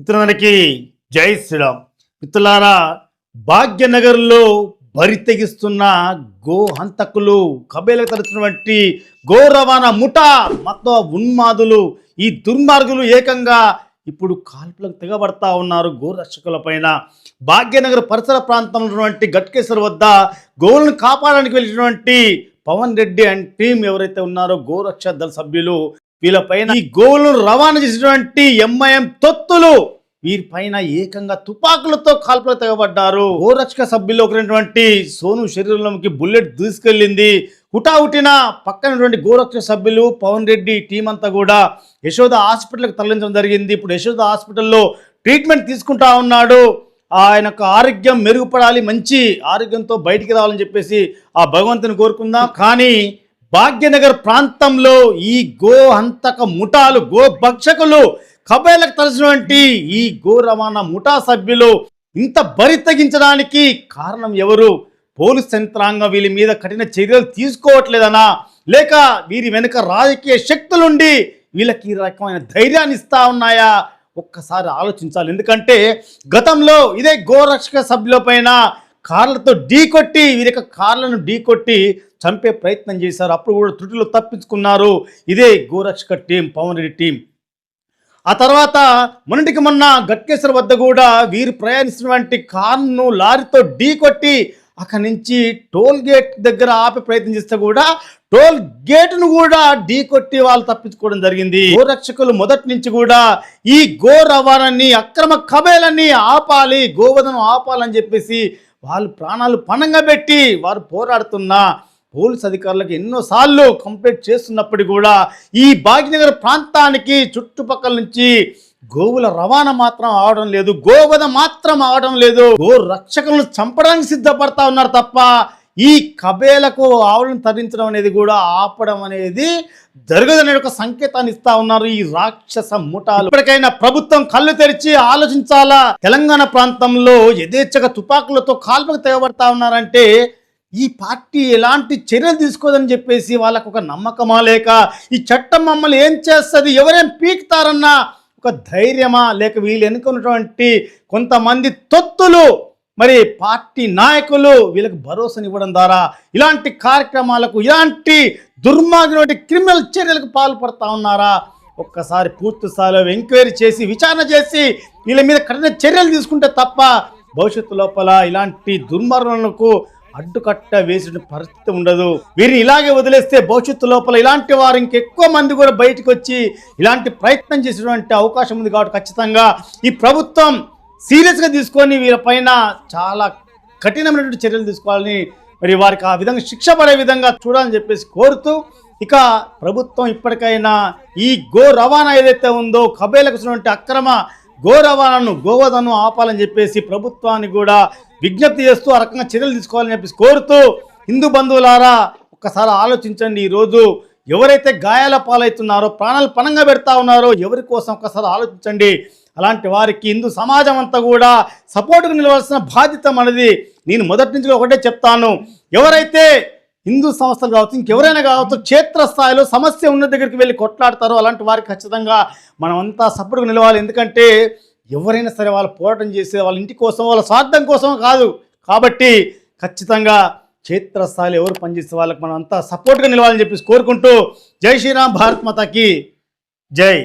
మిత్రులందరికీ జై శ్రీరామ్. మిత్రులారా భాగ్యనగర్లో బరితెగిస్తున్న గో హంతకులు కబేలకు తరచినటువంటి గో రవాణా ముఠా మత ఉన్మాదులు ఈ దుర్మార్గులు ఏకంగా ఇప్పుడు కాల్పులకు తెగబడతా ఉన్నారు గోరక్షకుల పైన. భాగ్యనగర్ పరిసర ప్రాంతంలో ఉన్నటువంటి గట్కేశ్వర్ వద్ద గోవులను కాపాడడానికి వెళ్ళినటువంటి పవన్ రెడ్డి అండ్ టీం ఎవరైతే ఉన్నారో గోరక్ష దళ సభ్యులు వీళ్ళపైన ఈ గోవులను రవాణా చేసినటువంటి ఎంఐఎం తొత్తులు వీరిపైన ఏకంగా తుపాకులతో కాల్పులు తెగబడ్డారు. గోరక్షక సభ్యులు ఒకరినటువంటి సోను శరీరంలోకి బుల్లెట్ దూసుకెళ్ళింది. హుటాహుటిన పక్కనటువంటి గోరక్షక సభ్యులు పవన్ రెడ్డి టీం అంతా కూడా యశోద హాస్పిటల్కి తరలించడం జరిగింది. ఇప్పుడు యశోద హాస్పిటల్లో ట్రీట్మెంట్ తీసుకుంటా ఉన్నాడు. ఆయనకు ఆరోగ్యం మెరుగుపడాలి మంచి ఆరోగ్యంతో బయటికి రావాలని చెప్పేసి ఆ భగవంతుని కోరుకుందాం. కానీ భాగ్యనగర్ ప్రాంతంలో ఈ గో హంతక ముఠాలు గో భక్షకులు కబైలకు తలసినటువంటి ఈ గో రవాణా ముఠా సభ్యులు ఇంత బరి తగ్గించడానికి కారణం ఎవరు? పోలీస్ యంత్రాంగం వీళ్ళ మీద కఠిన చర్యలు తీసుకోవట్లేదనా? లేక వీరి వెనుక రాజకీయ శక్తులుండి వీళ్ళకి ఈ రకమైన ధైర్యాన్ని ఇస్తా ఉన్నాయా? ఒక్కసారి ఆలోచించాలి. ఎందుకంటే గతంలో ఇదే గోరక్షక సభ్యుల పైన కార్లతో ఢీకొట్టి వీరి యొక్క కార్లను ఢీకొట్టి చంపే ప్రయత్నం చేశారు. అప్పుడు కూడా త్రుటిలో తప్పించుకున్నారు. ఇదే గోరక్షక టీం పవన్ రెడ్డి టీం. ఆ తర్వాత మొన్నటికి మొన్న గట్కేశ్వర వద్ద కూడా వీరు ప్రయాణిస్తున్నటువంటి కార్ను లారీతో ఢీకొట్టి అక్కడి నుంచి టోల్ గేట్ దగ్గర ఆపే ప్రయత్నం చేస్తే కూడా టోల్ గేట్ను కూడా ఢీకొట్టి వాళ్ళు తప్పించుకోవడం జరిగింది. గోరక్షకులు మొదటి నుంచి కూడా ఈ గో రవాణాన్ని అక్రమ కబేలని ఆపాలి గోవధను ఆపాలని చెప్పేసి వాళ్ళు ప్రాణాలు పణంగా పెట్టి వారు పోరాడుతున్న పోలీస్ అధికారులకు ఎన్నోసార్లు కంప్లైంట్ చేస్తున్నప్పటికీ కూడా ఈ భాగ్యనగర్ ప్రాంతానికి చుట్టుపక్కల నుంచి గోవుల రవాణా మాత్రం అవడం లేదు గోవధ మాత్రం అవడం లేదు. గో రక్షకులను చంపడానికి సిద్ధపడతా ఉన్నారు తప్ప ఈ కబేలకు ఆవులను తరించడం అనేది కూడా ఆపడం అనేది జరగదనే ఒక సంకేతాన్ని ఇస్తా ఉన్నారు ఈ రాక్షస ముఠాలు. ఇప్పటికైనా ప్రభుత్వం కళ్ళు తెరిచి ఆలోచించాలా? తెలంగాణ ప్రాంతంలో యథేచ్ఛగా తుపాకులతో కాల్పుకు తెగబడతా ఉన్నారంటే ఈ పార్టీ ఎలాంటి చర్యలు తీసుకోదని చెప్పేసి వాళ్ళకు ఒక నమ్మకమా లేక ఈ చట్టం మమ్మల్ని ఏం చేస్తుంది? ఎవరేం పీకుతారన్న ఒక ధైర్యమా లేక వీళ్ళు ఎన్నుకున్నటువంటి కొంతమంది తొత్తులు మరి పార్టీ నాయకులు వీళ్ళకి భరోసానివ్వడం ద్వారా ఇలాంటి కార్యక్రమాలకు ఇలాంటి దుర్మార్గమైన క్రిమినల్ చర్యలకు పాల్పడతా ఉన్నారా? ఒక్కసారి పూర్తి స్థాయిలో ఎంక్వైరీ చేసి విచారణ చేసి వీళ్ళ మీద కఠిన చర్యలు తీసుకుంటే తప్ప భవిష్యత్తు లోపల ఇలాంటి దుర్మార్గులకు అడ్డుకట్ట వేసిన పరిస్థితి ఉండదు. వీరిని ఇలాగే వదిలేస్తే భవిష్యత్తు లోపల ఇలాంటి వారు ఇంకెక్కువ మంది కూడా బయటకు వచ్చి ఇలాంటి ప్రయత్నం చేసేటువంటి అవకాశం ఉంది కాబట్టి ఖచ్చితంగా ఈ ప్రభుత్వం సీరియస్గా తీసుకొని వీళ్ళపైన చాలా కఠినమైనటువంటి చర్యలు తీసుకోవాలని మరి వారికి ఆ విధంగా శిక్ష పడే విధంగా చూడాలని చెప్పేసి కోరుతూ ఇక ప్రభుత్వం ఇప్పటికైనా ఈ గో రవాణా ఏదైతే ఉందో కబేలకు అక్రమ గో రవాణాను గోవధను ఆపాలని చెప్పేసి ప్రభుత్వాన్ని కూడా విజ్ఞప్తి చేస్తూ ఆ రకంగా చర్యలు తీసుకోవాలని చెప్పేసి కోరుతూ హిందూ బంధువులారా ఒక్కసారి ఆలోచించండి. ఈరోజు ఎవరైతే గాయాల పాలవుతున్నారో ప్రాణాలు పణంగా పెడతా ఉన్నారో ఎవరి కోసం ఒక్కసారి ఆలోచించండి. అలాంటి వారికి హిందూ సమాజం అంతా కూడా సపోర్టుకు నిలవాల్సిన బాధ్యత మనది. నేను మొదటి నుంచి ఒకటే చెప్తాను. ఎవరైతే హిందూ సంస్థలు కావచ్చు ఇంకెవరైనా కావచ్చు క్షేత్రస్థాయిలో సమస్య ఉన్న దగ్గరికి వెళ్ళి కొట్లాడతారో అలాంటి వారికి ఖచ్చితంగా మనమంతా సపోర్టుకు నిలవాలి. ఎందుకంటే ఎవరైనా సరే వాళ్ళు పోరాటం చేసే వాళ్ళ ఇంటి కోసం వాళ్ళ స్వార్థం కోసం కాదు. కాబట్టి ఖచ్చితంగా క్షేత్రస్థాయిలో ఎవరు పనిచేసే వాళ్ళకి మనం అంతా సపోర్ట్గా నిలవాలని చెప్పేసి కోరుకుంటూ జై శ్రీరామ్ భారత్ మాతకి జై.